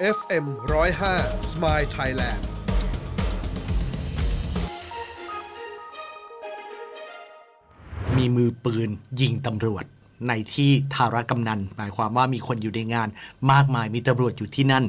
FM 105 Smile Thailand มีมือปืนยิงตำรวจในที่ทารกำนัน หมายความว่ามีคนอยู่ในงานมากมายมีตำรวจอยู่ที่นั่น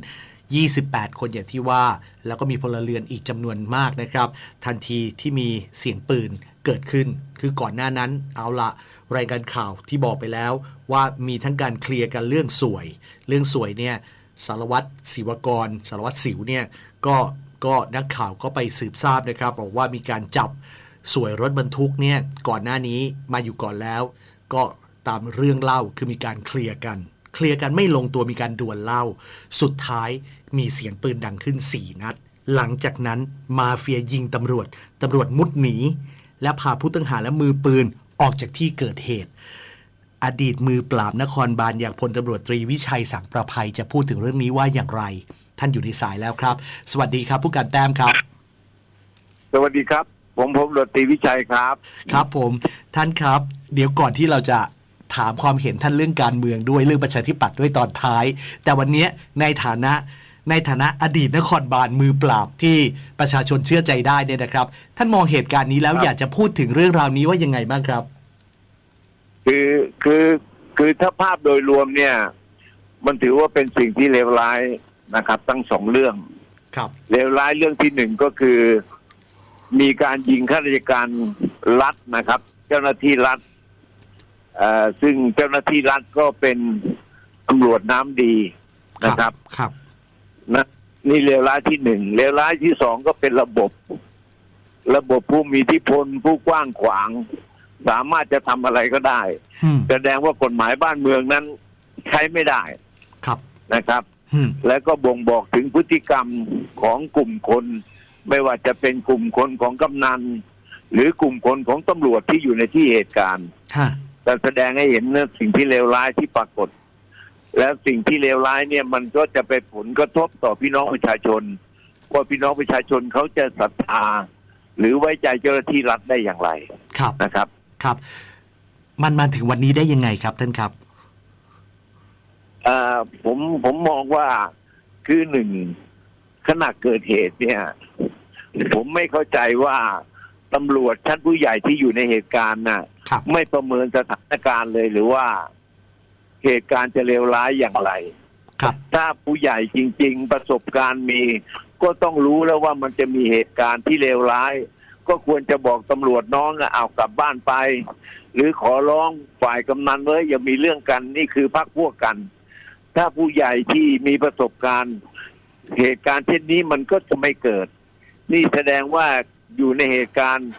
28 คนอย่างที่ว่า แล้วก็มีพลเรือนอีกจำนวนมากนะครับ ทันทีที่มีเสียงปืนเกิดขึ้น คือก่อนหน้านั้นเอาละรายการข่าวที่บอกไปแล้วว่ามีทั้งการเคลียร์กันเรื่องสวย เรื่องสวยเนี่ย สารวัตรศิวกร สารวัตรสิวเนี่ยก็ก็นักข่าวก็ไปสืบทราบนะครับบอกว่ามีการจับสวยรถบรรทุกเนี่ยก่อนหน้านี้มาอยู่ก่อนแล้ว ก็ตามเรื่องเล่าคือมีการเคลียร์กัน เคลียร์กันไม่ลงตัวมีการดวลเล่า สุดท้ายมีเสียงปืนดังขึ้น 4 นัด หลังจากนั้นมาเฟียยิงตำรวจตำรวจมุดหนี และพาผู้ต้องหาและมือปืนออกจากที่เกิดเหตุ อดีตมือปราบนครบาลอย่างพลตำรวจตรีวิชัยสังประภัยจะพูดถึงเรื่องนี้ว่าอย่างไร ท่านอยู่ในสายแล้วครับ สวัสดีครับ ผู้การแต้มครับ สวัสดีครับ ผมผมดตรีวิชัยครับ ครับผมท่านครับ เดี๋ยวก่อนที่เราจะถามความเห็นท่านเรื่องการเมืองด้วยเรื่องประชาธิปัตย์ด้วยตอนท้าย แต่วันนี้ในฐานะในฐานะอดีตนครบาลมือปราบที่ประชาชนเชื่อใจได้เนี่ยนะครับ ท่านมองเหตุการณ์นี้แล้วครับอยากจะพูดถึงเรื่องราวนี้ว่ายังไงบ้างครับ คือคือคือถ้าภาพโดยรวมเนี่ย มันถือว่าเป็นสิ่งที่เลวร้ายนะครับทั้งสองเรื่องครับเลวร้ายเรื่องที่หนึ่งก็คือ มีการยิงข้าราชการรัฐนะครับ เจ้าหน้าที่รัฐเอ่อซึ่งเจ้าหน้าที่รัฐก็เป็นตำรวจน้ำดีนะครับครับนะนี่เลวร้ายที่หนึ่งเลวร้ายที่สองก็เป็นระบบ ระบบผู้มีอิทธิพลผู้กว้างขวาง สามารถจะทำอะไรก็ได้ อืมแสดงว่ากฎหมายบ้านเมืองนั้นใช้ไม่ได้ครับนะครับ อืมและก็บ่งบอกถึงพฤติกรรมของกลุ่มคน ไม่ว่าจะเป็นกลุ่มคนของกำนัน หรือกลุ่มคนของตำรวจที่อยู่ในที่เหตุการณ์ ฮะแต่แสดงให้เห็นนะสิ่งที่เลวร้ายที่ปรากฏ แล้วสิ่งที่เลวร้ายเนี่ยมันก็จะไปผลกระทบต่อพี่น้องประชาชนว่าพี่น้องประชาชนเขาจะศรัทธาหรือไว้ใจเจ้าหน้าที่รัฐได้อย่างไรครับ นะครับ ครับ มันมาถึงวันนี้ได้ยังไงครับท่านครับเอ่อผมผมมองว่าคือหนึ่งขณะเกิดเหตุเนี่ย ผมไม่เข้าใจว่าตำรวจชั้นผู้ใหญ่ที่อยู่ในเหตุการณ์น่ะ ครับ ไม่ประเมินสถานการณ์เลยหรือว่า เหตุการณ์จะเลวร้ายอย่างไร ครับ ถ้าผู้ใหญ่จริง ๆ ประสบการณ์มี ก็ต้องรู้แล้วว่ามันจะมีเหตุการณ์ที่เลวร้าย ก็ควรจะบอกตำรวจน้องอะเอากลับบ้านไป หรือขอร้องฝ่ายกำนันเว้ยอย่ามีเรื่องกันนี่คือพักพวกกัน ถ้าผู้ใหญ่ที่มีประสบการณ์ เหตุการณ์เช่นนี้มันก็จะไม่เกิด นี่แสดงว่าอยู่ในเหตุการณ์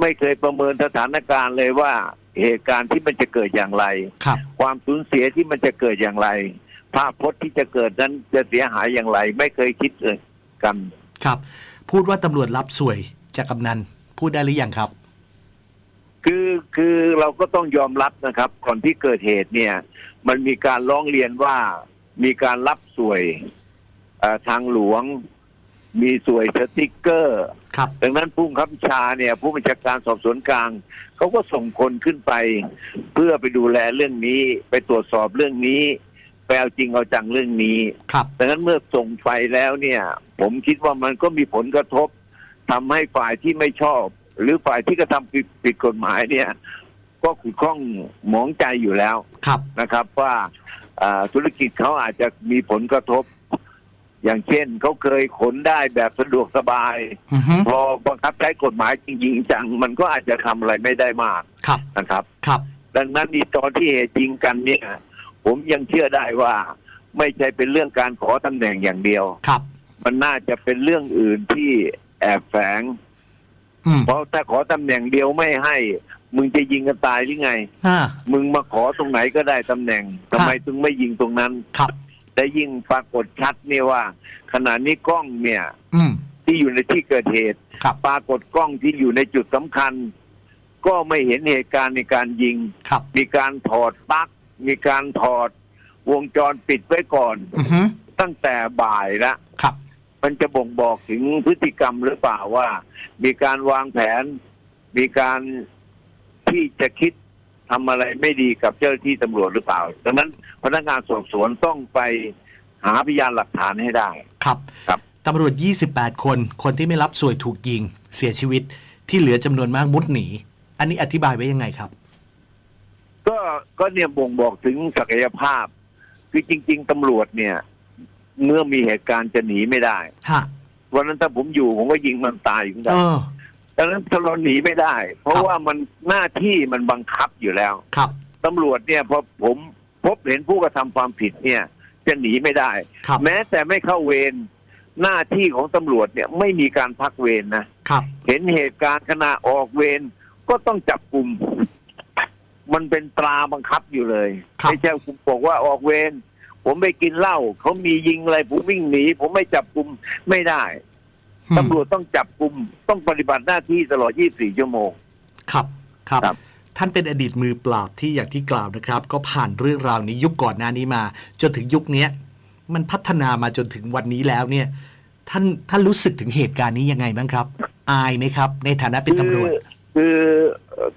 ไม่เคยประเมินสถานการณ์เลยว่าเหตุการณ์ที่มันจะเกิดอย่างไรครับความสูญเสียที่มันจะเกิดอย่างไร ภาพพจน์ที่จะเกิดนั้นจะเสียหายอย่างไร ไม่เคยคิดเลยกัน ครับ พูดว่าตำรวจรับสวย จากกำนันพูดได้หรือยังครับ คือคือเราก็ต้องยอมรับนะครับ ก่อนที่เกิดเหตุเนี่ย มันมีการร้องเรียนว่ามีการรับสวยเอ่อทางหลวง มีสวยสติกเกอร์ครับดังนั้นผู้บังคับบัญชาเนี่ย ผู้บัญชาการสอบสวนกลางเขาก็ส่งคนขึ้นไป เพื่อไปดูแลเรื่องนี้ ไปตรวจสอบเรื่องนี้ไปเอาจริงเอาจังเรื่องนี้ ครับดังนั้นเมื่อส่งไฟแล้วเนี่ย ผมคิดว่ามันก็มีผลกระทบ ทำให้ฝ่ายที่ไม่ชอบ หรือฝ่ายที่กระทำผิดผิดกฎหมายเนี่ย ก็ขุดข้องหมองใจอยู่แล้วครับนะครับว่าอ่าธุรกิจเขาอาจจะมีผลกระทบ อย่างเช่นเขาเคยขนได้แบบสะดวกสบายอือฮึพอบังคับใช้กฎหมายจริงๆจังมันก็อาจจะทำอะไรไม่ได้มากครับนะครับ ครับ ดังนั้นอีตอนที่เหตุจริงกันเนี่ย ผมยังเชื่อได้ว่าไม่ใช่เป็นเรื่องการขอตำแหน่งอย่างเดียวครับ มันน่าจะเป็นเรื่องอื่นที่ แอบแฝงอืมเพราะถ้าขอตำแหน่งเดียวไม่ให้ มึงจะยิงกันตายหรือไง อ่า มึงมาขอตรงไหนก็ได้ตำแหน่งทำไมถึงไม่ยิงตรงนั้นครับได้ยิ่งปรากฏชัดเนี่ยว่า ขณะนี้กล้องเนี่ย อืม ที่อยู่ในที่เกิดเหตุ ครับ ปรากฏกล้องที่อยู่ในจุดสำคัญ ก็ไม่เห็นเหตุการณ์ในการยิง ครับ มีการถอดปลั๊กมีการถอดวงจรปิดไว้ก่อน อือฮึตั้งแต่บ่ายละ ครับ มันจะบ่งบอกถึงพฤติกรรมหรือเปล่าว่า มีการวางแผน มีการที่จะคิดทำอะไรไม่ดีกับเจ้าหน้าที่ตำรวจหรือเปล่า ดังนั้นพนักงานสอบสวนต้องไปหาพยานหลักฐานให้ได้ ครับครับตำรวจ 28 คน คนที่ไม่รับสวยถูกยิง เสียชีวิตที่เหลือจำนวนมากมุดหนี อันนี้อธิบายไว้ยังไงครับ ก็ก็เนี่ยบ่งบอกถึงศักยภาพ คือจริง ๆตำรวจเนี่ย เมื่อมีเหตุการณ์จะหนีไม่ได้ฮะวันนั้นถ้าผมอยู่ผมก็ยิงมันตายอยู่เอได้อดังนั้นเราหนีไม่ได้ เพราะครับ ว่ามันหน้าที่มันบังคับอยู่แล้ว ครับ ตำรวจเนี่ยพอผมพบเห็นผู้กระทำความผิดเนี่ย จะหนีไม่ได้ ครับ แม้แต่ไม่เข้าเวรหน้าที่ของตำรวจเนี่ยไม่มีการพักเวรนะ ครับ เห็นเหตุการณ์ขณะออกเวรก็ต้องจับกลุ่ม มันเป็นตราบังคับอยู่เลย ครับ ไม่ใช่คุณบอกว่าออกเวร ผมไปกินเหล้าเขามียิงอะไรผมวิ่งหนี ผมไม่จับกลุ่มไม่ได้อืมตำรวจต้องจับกลุ่มต้องปฏิบัติหน้าที่ตลอด 24 ชั่วโมงครับครับ ครับ ท่านเป็นอดีตมือปราบที่อย่างที่กล่าวนะครับ ก็ผ่านเรื่องราวนี้ยุคก่อนหน้านี้มา จนถึงยุคเนี้ยมันพัฒนามาจนถึงวันนี้แล้วเนี่ย ท่านท่านรู้สึกถึงเหตุการณ์นี้ยังไงบ้างครับ อายไหมครับ ในฐานะเป็นตำรวจ คือคือ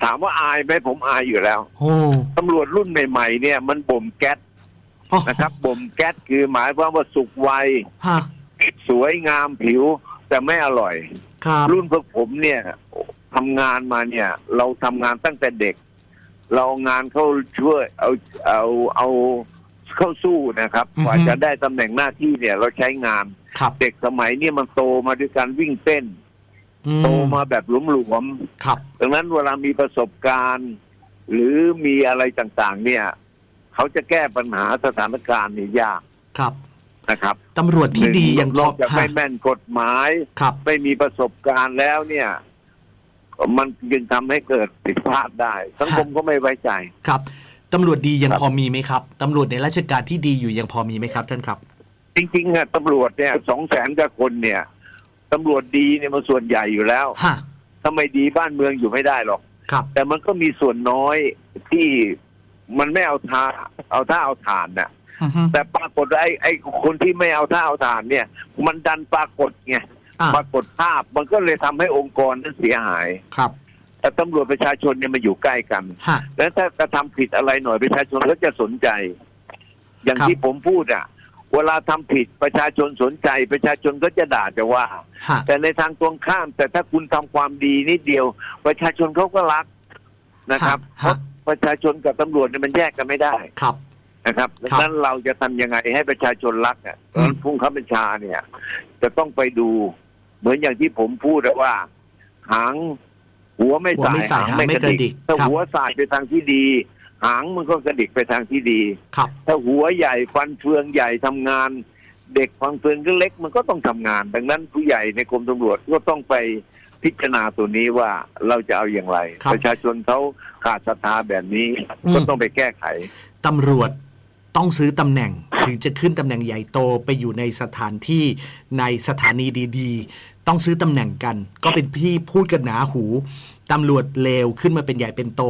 ถามว่าอายไหมผมอายอยู่แล้วโอ้ตำรวจรุ่นใหม่ ๆ เนี่ย มันบ่มแก๊สอ๋อ นะครับบ่มแก๊สคือหมายความว่าสุกไวฮะสวยงามผิว แต่ไม่อร่อย ครับรุ่นพวกผมเนี่ยทำงานมาเนี่ย เราทำงานตั้งแต่เด็ก เรางานเข้าช่วยเอาเอาเอาเข้าสู้นะครับกว่าจะได้ตำแหน่งหน้าที่เนี่ย เราใช้งาน ครับเด็กสมัยนี้มันโตมาด้วยการวิ่งเต้น อืโตมาแบบหลวมครับ ๆดังนั้นเวลามีประสบการณ์ หรือมีอะไรต่างๆ เนี่ย เขาจะแก้ปัญหาสถานการณ์นี่ยากครับนะครับตำรวจที่ดีอย่างนอกจากฮะไม่แม่นกฎหมายครับไม่มีประสบการณ์แล้วเนี่ย มันจึงทำให้เกิดผิดพลาดได้ สังคมก็ไม่ไว้ใจครับตำรวจดียังครับพอมีไหมครับตำรวจในราชการที่ดีอยู่ยังพอมีไหมครับท่านครับ จริงๆอะตำรวจเนี่ยสองแสนกว่าคนเนี่ยตำรวจดีเนี่ยมันส่วนใหญ่อยู่แล้วฮะทำไมดีบ้านเมืองอยู่ไม่ได้หรอกครับแต่มันก็มีส่วนน้อยที่ มันไม่เอาท่าเอาท่าเอาฐานน่ะ อือฮึ แต่ปรากฏว่าไอ้ไอ้คนที่ไม่เอาท่าเอาฐานเนี่ย มันดันปรากฏไงอะปรากฏภาพมันก็เลยทำให้องค์กรนั้นเสียหาย ครับแต่ตำรวจประชาชนเนี่ยมาอยู่ใกล้กัน ฮะ แล้วถ้ากระทำผิดอะไรหน่อยประชาชนก็จะสนใจ อย่างครับ ที่ผมพูดอะ เวลาทำผิดประชาชนสนใจ ประชาชนก็จะด่าจะว่า ฮะแต่ในทางตรงข้าม แต่ถ้าคุณทำความดีนิดเดียว ประชาชนเขาก็รักนะครับเพฮะราะ ประชาชนกับตำรวจเนี่ยมันแยกกันไม่ได้ครับ นะครับดังนั้นเราจะทำยังไงให้ประชาชนรักอะอืม ผู้ข้าบัญชาเนี่ย จะต้องไปดู เหมือนอย่างที่ผมพูดอะว่า หาง หัวไม่หัวสายไม่สายหางไม่กระดิกถ้าครับ หัวสายไปทางที่ดี หางมันก็กระดิกไปทางที่ดี ครับ ถ้าหัวใหญ่ฟันเฟืองใหญ่ทำงาน เด็กฟันเฟืองก็เล็กมันก็ต้องทำงาน ดังนั้นผู้ใหญ่ในกรมตำรวจก็ต้องไป พิจารณาตัวนี้ว่าเราจะเอาอย่างไร ครับประชาชนเขาขาดศรัทธาแบบนี้อืม ก็ต้องไปแก้ไข ตำรวจต้องซื้อตำแหน่ง ถึงจะขึ้นตำแหน่งใหญ่โตไปอยู่ในสถานที่ในสถานีดีๆ ต้องซื้อตำแหน่งกัน ก็เป็นพี่พูดกันหนาหูตำรวจเลวขึ้นมาเป็นใหญ่เป็นโต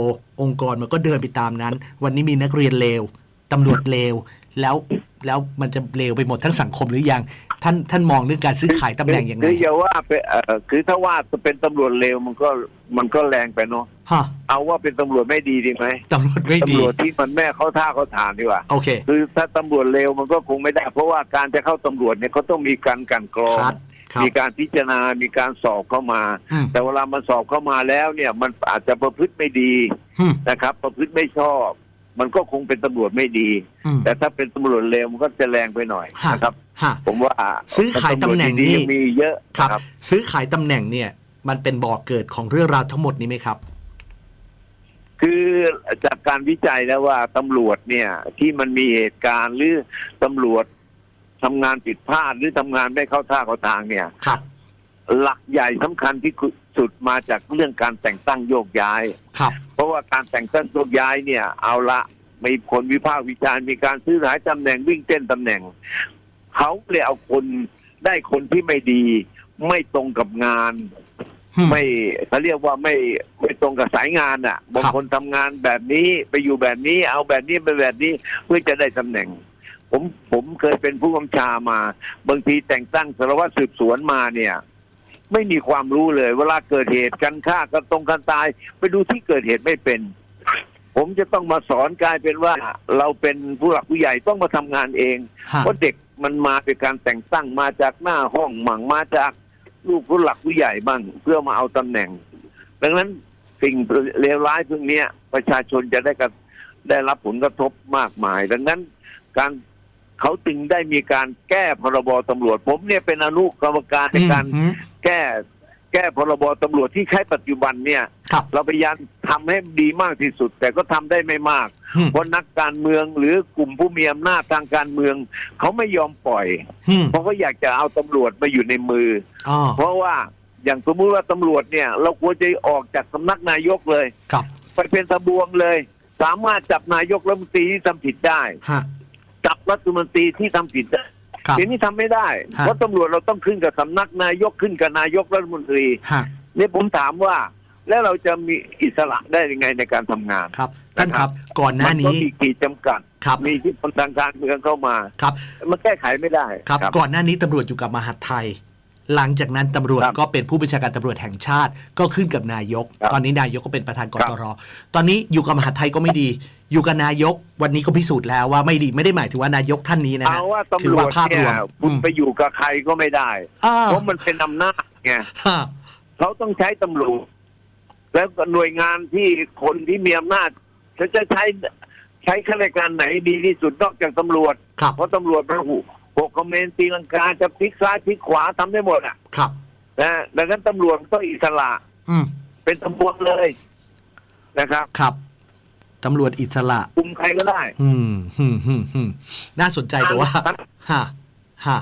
องค์กรมันก็เดินไปตามนั้น วันนี้มีนักเรียนเลวตำรวจเลวแล้วแล้วมันจะเลวไปหมดทั้งสังคมหรือยัง ท่านท่านมองเรื่องการซื้อขายตำแหน่งยังไงคืออย่าว่าไปเอ่อคือถ้าว่าจะเป็นตำรวจเลวมันก็มันก็แรงไปเนาะฮะเอาว่าเป็นตำรวจไม่ดีดีไหมตำรวจไม่ดีตำรวจที่มันแม่เข้าท่าเขาฐานดีกว่าโอเค คือถ้าตำรวจเลวมันก็คงไม่ได้ เพราะว่าการจะเข้าตำรวจเนี่ยเขาต้องมีการกลันกรองครับครับมีการพิจารณา มีการสอบเข้ามาอืมแต่เวลามันสอบเข้ามาแล้วเนี่ย มันอาจจะประพฤติไม่ดีอืมนะครับ ประพฤติไม่ชอบ มันก็คงเป็นตำรวจไม่ดี อืม แต่ถ้าเป็นตำรวจเลวมันก็จะแรงไปหน่อยฮะนะครับ ฮะ ผมว่าซื้อขายตำแหน่งนี่รวจดีๆมีเยอะครับนะครับ ซื้อขายตำแหน่งเนี่ย มันเป็นบ่อกเกิดของเรื่องราวทั้งหมดนี้ไหมครับ คือจากการวิจัยแล้วว่าตำรวจเนี่ย ที่มันมีเหตุการณ์หรือตำรวจทำงานผิดพลาดหรือทำงานไม่เข้าท่าเข้าทางเนี่ย ครับ หลักใหญ่สำคัญที่ สุดมาจากเรื่องการแต่งตั้งโยกย้าย ครับ เพราะว่าการแต่งตั้งโยกย้ายเนี่ย เอาละมีคนวิพากษ์วิจารณ์มีการซื้อขายตำแหน่งวิ่งเต้นตำแหน่ง เขาเลยเอาคนได้คนที่ไม่ดี ไม่ตรงกับงานไม่เขาเรียกว่าไม่ไม่ตรงกับสายงานอะบางคนทำงานแบบนี้ไปอยู่แบบนี้ เอาแบบนี้ไปแบบนี้เพื่อจะได้ตำแหน่ง ผมผมเคยเป็นผู้กำชามา บางทีแต่งตั้งสารวัตรสืบสวนมาเนี่ย ไม่มีความรู้เลย เวลาเกิดเหตุกันฆ่ากันตรงกันตาย ไปดูที่เกิดเหตุไม่เป็น ผมจะต้องมาสอนกลายเป็นว่า เราเป็นผู้หลักผู้ใหญ่ต้องมาทำงานเองฮะเพราะเด็กมันมาเป็นการแต่งตั้งมาจากหน้าห้องมั่งมาจากลูกผู้หลักผู้ใหญ่บ้างเพื่อมาเอาตำแหน่ง ดังนั้นสิ่งเลวร้ายพวกเนี้ยประชาชนจะได้กับได้รับผลกระทบมากมาย ดังนั้นการเขาจึงได้มีการแก้พรบตำรวจ ผมเนี่ยเป็นอนุกรรมการในการอืม แก้แก้พรบตำรวจที่ใช้ปัจจุบันเนี่ย ครับ เราพยายามทำให้ดีมากที่สุด แต่ก็ทำได้ไม่มาก อืมเพราะนักการเมืองหรือกลุ่มผู้มีอำนาจทางการเมือง เขาไม่ยอมปล่อย อืมเพราะเขาอยากจะเอาตำรวจมาอยู่ในมือ อ๋อเพราะว่าอย่างสมมุติว่าตำรวจเนี่ย เราควรจะออกจากสำนักนายกเลย ครับไปเป็นตะบวงเลย สามารถจับนายกรัฐมนตรีที่ทำผิดได้ ฮะจับรัฐมนตรีที่ทำผิดได้ ครับทีนี้ทำไม่ได้ฮะเพราะตำรวจเราต้องขึ้นกับสำนักนายกขึ้นกับนายกรัฐมนตรีฮะเนี่ยผมถามว่า แล้วเราจะมีอิสระได้ยังไงในการทำงานครับท่านครับก่อนหน้ามัก็นี้มีขีดจำกัดครับมีที่พลทางการเมืองเข้ามาครับ มันแก้ไขไม่ได้ครับ ก่อนหน้านี้ตำรวจอยู่กับมหาดไทย หลังจากนั้นตำรวจครับก็เป็นผู้บัญชาการตำรวจแห่งชาติ ก็ขึ้นกับนายกครับตอนนี้นายกก็เป็นประธานกครับตรตอนนี้อยู่กับมหาดไทยก็ไม่ดี อยู่กับนายก วันนี้ก็พิสูจน์แล้วว่าไม่ดีไม่ได้หมายถึงว่านายกท่านนี้นะฮะเอาว่าถืตำรวว่าจภาพรเนี่วยมคุณไปอยู่กับใครก็ไม่ได้อ้าวเพราะมันเป็นอำนาจไงฮะเขาต้องใช้ตำรวจแล้วก็หน่วยงานที่คนที่มีอำนาจเขาจะใช้ใช้ข้าราชการไหนดีที่สุดนอกจากตำรวจครับเพราะตำรวจมันหู หกคอมเมนต์ตีลังกาจะพลิกซ้ายพลิกขวาทำได้หมดอะ ครับนะดังนั้นตำรวจต้องอิสระ อืมเป็นตำรวจเลยนะครับ ครับตำรวจอิสระคุมใครก็ได้ อืมฮึมฮึมฮึมน่าสนใจแต่ว่าครับฮะฮะ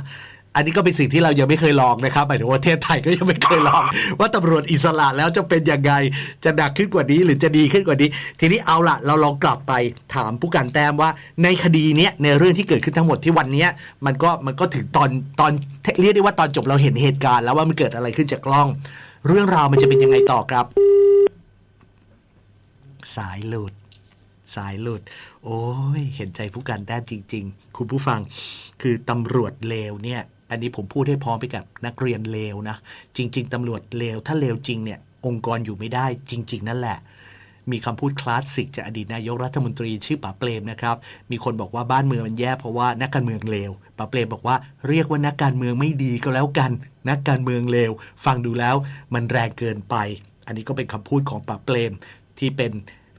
อันนี้ก็เป็นสิ่งที่เรายังไม่เคยลองนะครับหมายถึงว่าประเทศไทยก็ยังไม่เคยลอง ว่าตำรวจอิสระแล้วจะเป็นยังไงจะหนักขึ้นกว่านี้หรือจะดีขึ้นกว่านี้ ทีนี้เอาละเราลองกลับไปถามผู้การแต้มว่า ในคดีเนี้ยในเรื่องที่เกิดขึ้นทั้งหมดที่วันนี้มันก็มันก็ถึงตอนตอนเรียกได้ว่าตอนจบเราเห็นเหตุการณ์ แล้วว่ามันเกิดอะไรขึ้นจากกล้อง เรื่องราวมันจะเป็นยังไงต่อครับ สายหลุดสายหลุด โอ้ย เห็นใจผู้การแต้มจริง ๆ คุณผู้ฟัง คือตำรวจเลวเนี่ย อันนี้ผมพูดให้พร้อมไปกับนักเรียนเลวนะ จริง ๆตำรวจเลว ถ้าเลวจริงเนี่ยองค์กรอยู่ไม่ได้จริง ๆ นั่นแหละ มีคำพูดคลาสสิกจากอดีตนายกรัฐมนตรีชื่อป๋าเปรมนะครับ มีคนบอกว่าบ้านเมืองมันแย่เพราะว่านักการเมืองเลวป๋าเปรมบอกว่าเรียกว่านักการเมืองไม่ดีก็แล้วกัน นักการเมืองเลว ฟังดูแล้วมันแรงเกินไป อันนี้ก็เป็นคำพูดของป๋าเปรมที่เป็น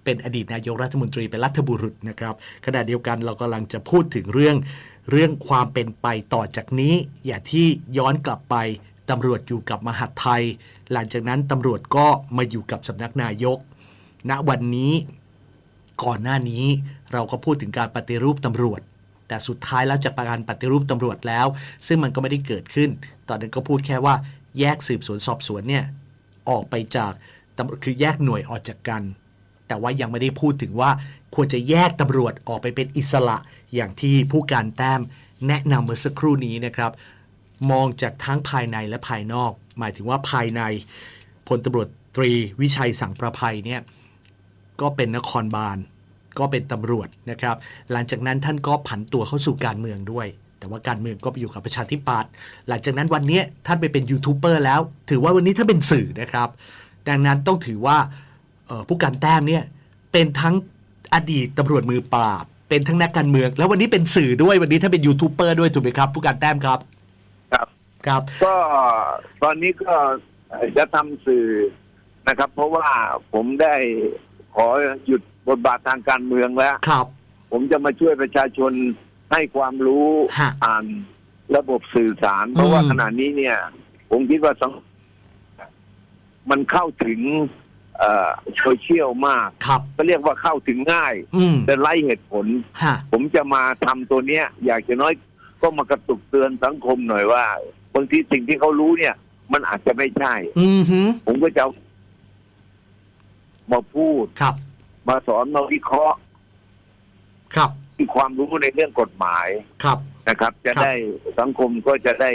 เป็นอดีตนายกรัฐมนตรีเป็นรัฐบุรุษนะครับขณะเดียวกันเรากำลังจะพูดถึงเรื่อง เรื่องความเป็นไปต่อจากนี้ อย่าที่ย้อนกลับไปตำรวจอยู่กับมหาดไทย หลังจากนั้นตำรวจก็มาอยู่กับสำนักนายก ณวันนี้ ก่อนหน้านี้เราก็พูดถึงการปฏิรูปตำรวจ แต่สุดท้ายแล้วจากการปฏิรูปตำรวจแล้ว ซึ่งมันก็ไม่ได้เกิดขึ้น ตอนนั้นก็พูดแค่ว่า แยกสืบสวนสอบสวนเนี่ยออกไปจากตำรวจคือแยกหน่วยออกจากกัน แต่ว่ายังไม่ได้พูดถึงว่าควรจะแยกตำรวจออกไปเป็นอิสระ อย่างที่ผู้การแต้มแนะนำเมื่อสักครู่นี้นะครับ มองจากทั้งภายในและภายนอก หมายถึงว่าภายในพลตำรวจตรีวิชัยสังประภัยเนี่ยก็เป็นนครบาล ก็เป็นตำรวจนะครับ หลังจากนั้นท่านก็ผันตัวเข้าสู่การเมืองด้วย แต่ว่าการเมืองก็ไปอยู่กับประชาธิปัตย์หลังจากนั้นวันนี้ท่านไปเป็นยูทูบเบอร์แล้ว ถือว่าวันนี้ท่านเป็นสื่อนะครับ ดังนั้นต้องถือว่าผู้การแต้มเนี่ยเป็นทั้งอดีตตำรวจมือปราบ เป็นทั้งนักการเมือง แล้ววันนี้เป็นสื่อด้วยวันนี้ท่านเป็นยูทูบเบอร์ด้วยถูกไหมครับ ผู้การแต้มครับครับครับ ก็ตอนนี้ก็จะทำสื่อนะครับ เพราะว่าผมได้ขอหยุดบทบาททางการเมืองแล้วครับ ผมจะมาช่วยประชาชนให้ความรู้ฮะผ่านระบบสื่อสาร เพราะว่าอืมขณะนี้เนี่ย ผมคิดว่าสังมันเข้าถึงเอ่อ โซเชียลมากครับก็เรียกว่าเข้าถึงง่าย อืมแต่ไร้เหตุผล ฮะผมจะมาทำตัวเนี้ย อยากจะน้อยก็มากระตุกเตือนสังคมหน่อยว่าบางทีสิ่งที่เขารู้เนี่ย มันอาจจะไม่ใช่ อืมฮึผมก็จะเอามาพูด ครับ มาสอนมาวิเคราะห์ครับ มีความรู้ในเรื่องกฎหมายครับ นะครับ จะครับ ได้สังคมก็จะได้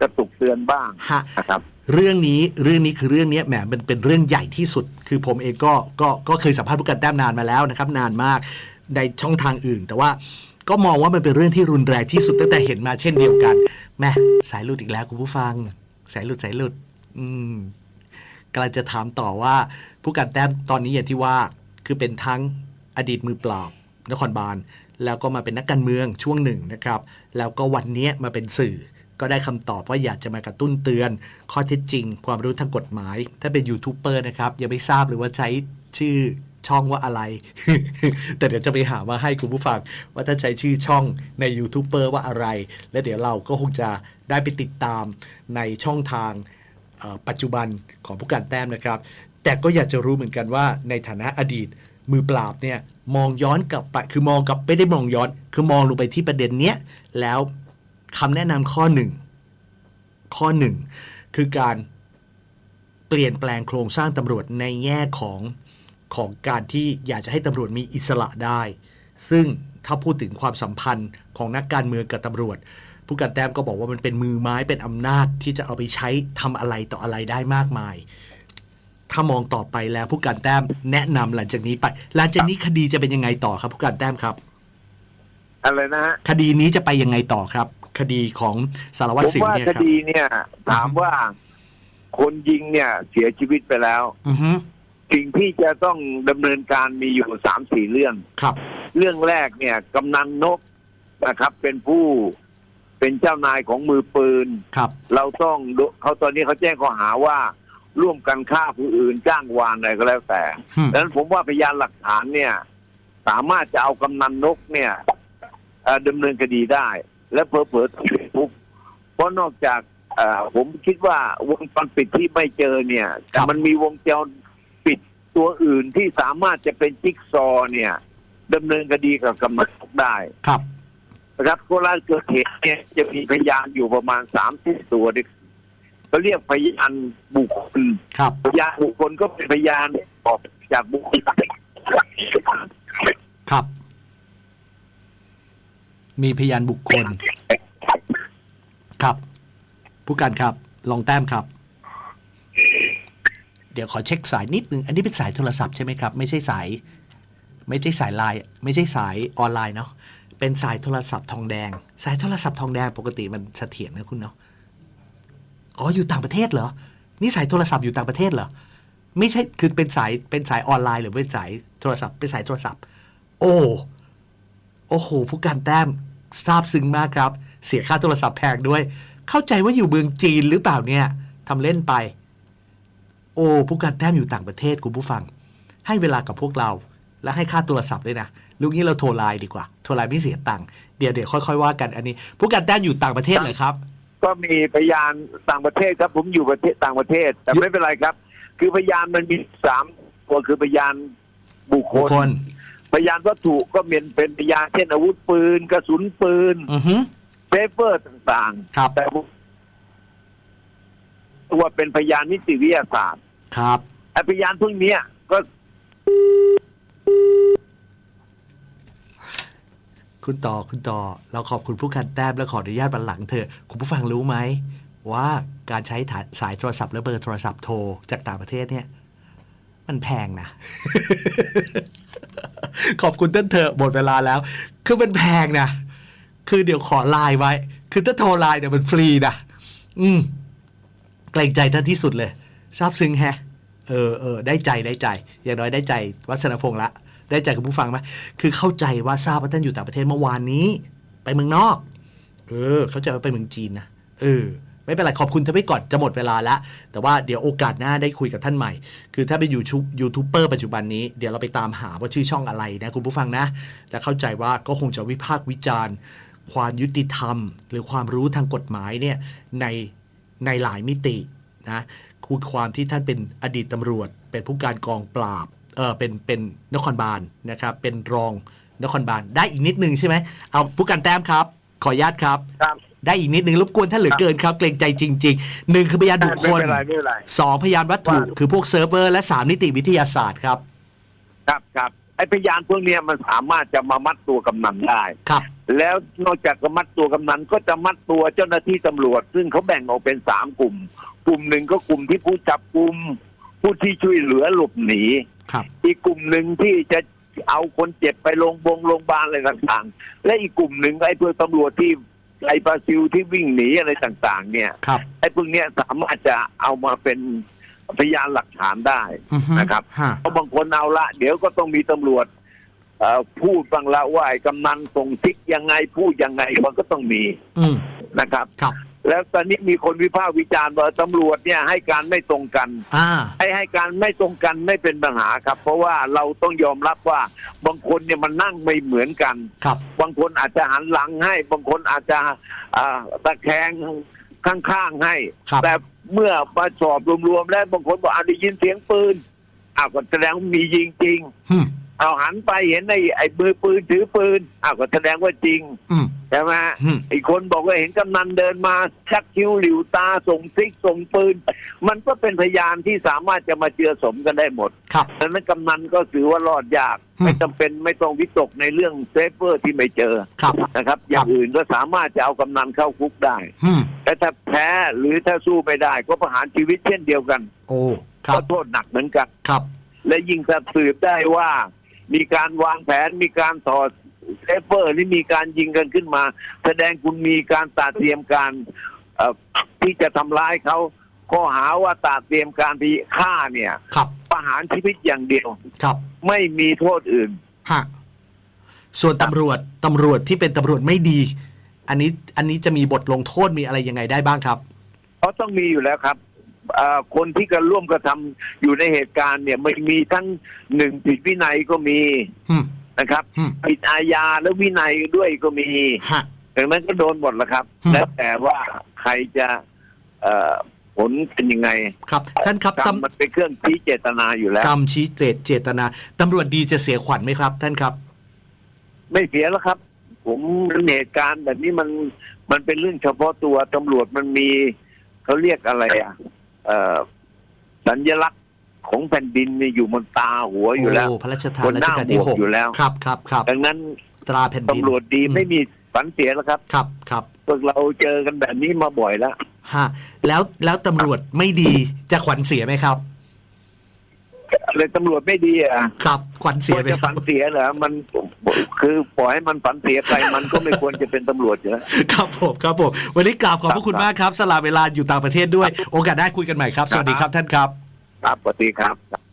กระตุกเตือนบ้างฮะ นะครับ เรื่องนี้เรื่องนี้คือเรื่องนี้แหมมันเป็นเรื่องใหญ่ที่สุด คือผมเองก็ก็ก็เคยสัมภาษณ์ผู้การแต้มนานมาแล้วนะครับ นานมากในช่องทางอื่น แต่ว่าก็มองว่ามันเป็นเรื่องที่รุนแรงที่สุดตั้งแต่เห็นมาเช่นเดียวกันแม่สายหลุดอีกแล้วคุณผู้ฟัง สายหลุดสายหลุด อืมกำลังจะถามต่อว่า ผู้การแต้มตอนนี้อย่างที่ว่าคือเป็นทั้งอดีตมือปล่าบนครบาลแล้วก็มาเป็นนักการเมืองช่วงหนึ่งนะครับ แล้วก็วันนี้มาเป็นสื่อ ก็ได้คำตอบว่าอยากจะมากระตุ้นเตือน ข้อเท็จจริง ความรู้ทางกฎหมาย ถ้าเป็นยูทูบเบอร์นะครับยังไม่ทราบเลยว่าใช้ชื่อช่องว่าอะไร แต่เดี๋ยวจะไปหามาให้คุณผู้ฟัง ว่าถ้าใช้ชื่อช่องในยูทูบเบอร์ว่าอะไร และเดี๋ยวเราก็คงจะได้ไปติดตามในช่องทางปัจจุบันของผู้การแต้มนะครับ แต่ก็อยากจะรู้เหมือนกันว่าในฐานะอดีตมือปราบเนี่ยมองย้อนกลับไปคือมองกลับไม่ได้มองย้อน คือมองลงไปที่ประเด็นเนี้ยแล้ว คำแนะนำข้อหนึ่งข้อหนึ่งคือการเปลี่ยนแปลงโครงสร้างตำรวจในแง่ของของการที่อยากจะให้ตำรวจมีอิสระได้ ซึ่งถ้าพูดถึงความสัมพันธ์ของนักการเมืองกับตำรวจ ผู้การแต้มก็บอกว่ามันเป็นมือไม้เป็นอำนาจที่จะเอาไปใช้ทำอะไรต่ออะไรได้มากมาย ถ้ามองต่อไปแล้วผู้การแต้มแนะนำหลังจากนี้ไปหลังจากนี้คดีจะเป็นยังไงต่อครับผู้การแต้มครับ อะไรนะฮะคดีนี้จะไปยังไงต่อครับ คดีของสารวัตผรมสิวว่าเนี่ยคครับดีเนี่ย ถามว่าคนยิงเนี่ย เสียชีวิตไปแล้ว อือฮึสิ่งที่จะต้องดำเนินการมีอยู่สามสี่เรื่อง ครับ เรื่องแรกเนี่ยกำนันนกนะครับ เป็นผู้เป็นเจ้านายของมือปืน ครับ เราต้องดูเขาตอนนี้เขาแจ้งข้อหาว่าร่วมกันฆ่าผู้อื่นจ้างวานอะไรก็แล้วแต่อืม ดังนั้นผมว่าพยานหลักฐานเนี่ย สามารถจะเอากำนันนกเนี่ยเอ่อดำเนินคดีได้ และเผลอๆติดคุกเพราะนอกจากเอ่อผมคิดว่าวงจรปิดที่ไม่เจอเนี่ยแต่มันมีวงจรปิดตัวอื่นที่สามารถจะเป็นจิ๊กซอว์เนี่ยดำเนินคดีกับกำนันนกได้ครับนะครับเวลาเกิดเหตุเนี่ยจะมีพยานอยู่ประมาณสามสิบตัวด้วยเขาเรียกพยานบุคคลครับพยานบุคคลก็เป็นพยานออกจากบุคคลครับ มีพยานบุคคล ครับ ผู้การครับ ลองแต้มครับ เดี๋ยวขอเช็คสายนิดนึง อันนี้เป็นสายโทรศัพท์ใช่ไหมครับ ไม่ใช่สาย ไม่ใช่สายไลน์ไม่ใช่สายออนไลน์เนาะเป็นสายโทรศัพท์ทองแดง สายโทรศัพท์ทองแดงปกติมันเสถียรนะคุณเนาะอ๋ออยู่ต่างประเทศเหรอนี่สายโทรศัพท์อยู่ต่างประเทศเหรอไม่ใช่คือเป็นสายเป็นสายออนไลน์หรือเป็นสายโทรศัพท์เป็นสายโทรศัพท์ โอ้ โอ้โห ผู้การแต้มซาบซึ้งมากครับ เสียค่าโทรศัพท์แพงด้วย เข้าใจว่าอยู่เมืองจีนหรือเปล่าเนี่ยทำเล่นไป โอ้ผู้การแต้มอยู่ต่างประเทศคุณผู้ฟัง ให้เวลากับพวกเรา และให้ค่าโทรศัพท์ด้วยนะลูกนี้เราโทรไลน์ดีกว่า โทรไลน์ไม่เสียตังค์เดี๋ยวเดี๋ยวค่อยๆว่ากันอันนี้ ผู้การแต้มอยู่ต่างประเทศเลยครับ ก็มีพยานต่างประเทศครับ ผมอยู่ประเทศต่างประเทศ แต่ไม่เป็นไรครับ คือพยานมันมีสามตัวคือพยานบุคคบุคคลล พยานวัตถุก็เป็นเป็นพยานเช่นอาวุธปืน กระสุนปืนอือฮึ เปเปอร์ต่างครับ ๆ แต่ตัวเป็นพยานนิติวิทยาศาสตร์ครับ ไอ้พยานพวกเนี้ยก็คุณต่อคุณต่อเราขอบคุณผู้การแต้มและขออนุญาตบันหลังเถอะคุณผู้ฟังรู้ไหม ว่าการใช้ถาสายโทรศัพท์และเบอร์โทรศัพท์โทรจากต่างประเทศเนี่ย มันแพงนะ ขอบคุณท่านเถอะหมดเวลาแล้ว คือมันแพงนะ คือเดี๋ยวขอไลน์ไว้ คือถ้าโทรไลน์เนี่ยมันฟรีนะ อืมเกรงใจท่านที่สุดเลยซาบซึ้งแฮะ เออเออได้ใจได้ใจ อย่างน้อยได้ใจ วัฒนพงษ์ละ ได้ใจคุณผู้ฟังไหมคือเข้าใจว่าทราบว่าท่านอยู่ต่างประเทศเมื่อวานนี้ ไปเมืองนอก เออ เข้าใจว่าไปเมืองจีนนะ เออ ไม่เป็นไรขอบคุณท่านไปก่อนจะหมดเวลาแล้วแต่ว่าเดี๋ยวโอกาสหน้าได้คุยกับท่านใหม่ คือถ้าไปอยู่ชุยูทูบเบอร์ปัจจุบันนี้เดี๋ยวเราไปตามหาว่าชื่อช่องอะไรนะคุณผู้ฟังนะ และเข้าใจว่าก็คงจะวิพากษ์วิจารณ์ ความยุติธรรม หรือความรู้ทางกฎหมายเนี่ยในในหลายมิตินะคือความที่ท่านเป็นอดีตตำรวจ เป็นผู้การกองปราบเออเป็นเป็นนครบาลนะครับ เป็นรองนครบาลได้อีกนิดนึงใช่ไหมเอาผู้การแต้มครับ ขออนุญาตครับครับ ได้อีกนิดนึงรบกวนท่านเหลือเกินครับเกรงใจจริงๆหนึ่งคือพยานบุคคลไม่เป็นไรไม่เป็นไร สองพยานวัตถุว่าคือพวกเซิร์ฟเวอร์และสามนิติวิทยาศาสตร์ครับครับครับไอ้พยานพวกเนี้ยมันสามารถจะมามัดตัวกำนันได้ ครับ แล้วนอกจากจะมัดตัวกำนันก็จะมัดตัวเจ้าหน้าที่ตำรวจ ซึ่งเขาแบ่งออกเป็นสามกลุ่ม กลุ่มหนึ่งก็กลุ่มที่ผู้จับกลุ่มผู้ที่ช่วยเหลือหลบหนี ครับ อีกกลุ่มหนึ่งที่จะเอาคนเจ็บไปโรงพยาบาลโรงพยาบาลอะไรต่างๆ และอีกกลุ่มหนึ่งไอ้พวกตำรวจที่ ไอ้บราซิลที่วิ่งหนีอะไรต่าง ๆ เนี่ยครับ ไอ้พวกเนี้ยสามารถจะเอามาเป็นพยานหลักฐานได้อือฮึนะครับฮะ เพราะบางคนเอาละ เดี๋ยวก็ต้องมีตำรวจเอ่อพูดบ้างละว่าไอ้กำนันส่งซิกยังไงพูดยังไงมันก็ต้องมีอืมนะครับ ครับ แล้วตอนนี้มีคนวิพากษ์วิจารณ์ว่าตำรวจเนี่ยให้การไม่ตรงกันอ่าให้ให้การไม่ตรงกันไม่เป็นปัญหาครับ เพราะว่าเราต้องยอมรับว่าบางคนเนี่ยมันนั่งไม่เหมือนกัน ครับ บางคนอาจจะหันหลังให้ บางคนอาจจะอ่าตะแคงข้างๆให้ ครับ แต่เมื่อมาสอบรวมๆแล้วบางคนบอกอาได้ยินเสียงปืนอ้าวก็แสดงว่ามียิงจริง อืม เอาหันไปเห็นไอ้ไอ้มือปืนถือปืนอ้าวก็แสดงว่าจริงอืม ใช่ไหมอืมอีกคนบอกว่าเห็นกำนันเดินมาชักคิ้วหลิวตาส่งซิกส่งปืน มันก็เป็นพยานที่สามารถจะมาเจือสมกันได้หมดครับ ดังนั้นกำนันก็ถือว่ารอดยาก อืม ไม่จำเป็นไม่ต้องวิตกในเรื่องเซฟเวอร์ที่ไม่เจอครับ นะครับ อย่างอื่นก็สามารถจะเอากำนันเข้าคุกได้อืม แต่ถ้าแพ้หรือถ้าสู้ไม่ได้ก็ประหารชีวิตเช่นเดียวกันโอ้ ครัก็บ โทษหนักเหมือนกัน ครับ และยิ่งถ้าสืบได้ว่า มีการวางแผนมีการถอดเซฟเวอร์หรือมีการยิงกันขึ้นมา แสดงคุณมีการตาเตรียมการเอ่อที่จะทำร้ายเขาข้อหาว่าตาเตรียมการที่ฆ่าเนี่ยครับประหารชีวิตอย่างเดียวครับ ไม่มีโทษอื่นฮะส่วนตำรวจตำรวจที่เป็นตำรวจไม่ดี อันนี้อันนี้จะมีบทลงโทษมีอะไรยังไงได้บ้างครับเขาต้องมีอยู่แล้วครับเอ่อ คนที่กันร่วมกระทำอยู่ในเหตุการณ์เนี่ยมันมีทั้งหนึ่งผิดวินัยก็มีอืมนะครับอืมผิดอาญาและวินัยด้วยก็มีฮะดังนั้นก็โดนหมดแล้วครับอืมแล้วแต่ว่าใครจะเอ่อผลเป็นยังไงครับ ท่านครับกรรมตำมันเป็นเครื่องชี้เจตนาอยู่แล้วกรรมชี้เจตเจตนาตำรวจดีจะเสียขวัญไหมครับ ท่านครับ ไม่เสียแล้วครับ ผมเหตุการณ์แบบนี้มันมันเป็นเรื่องเฉพาะตัวตำรวจมันมีเขาเรียกอะไรอะเอ่อ สัญลักษณ์ของแผ่นดินเนี่ยอยู่บนตาหัวอยู่แล้วโอ้พระราชทาบนนรัหชน้ากาลที่หมวกหกอยู่แล้วครับครับครับดังนั้นตราแผ่นดินตำรวจดีอืมไม่มีฝันเสียแล้วครับ ครับครับพวกเราเจอกันแบบนี้มาบ่อยแล้วฮะแล้วแล้วตำรวจไม่ดีจะขวัญเสียไหมครับ เลยตำรวจไม่ดีอะครับขวัญเสียไหมจะครัฝับนเสียเหรอมันคือปล่อยให้มันฝันเสียไปมันก็ไม่ควรจะเป็นตำรวจอยู่แล้วครับผมครับผมวันนี้กราบขอบพระคุณมากครับ สละเวลาอยู่ต่างประเทศด้วย โอกาสได้คุยกันใหม่ครับ สวัสดีครับท่านครับ ครับสวัสดีครับ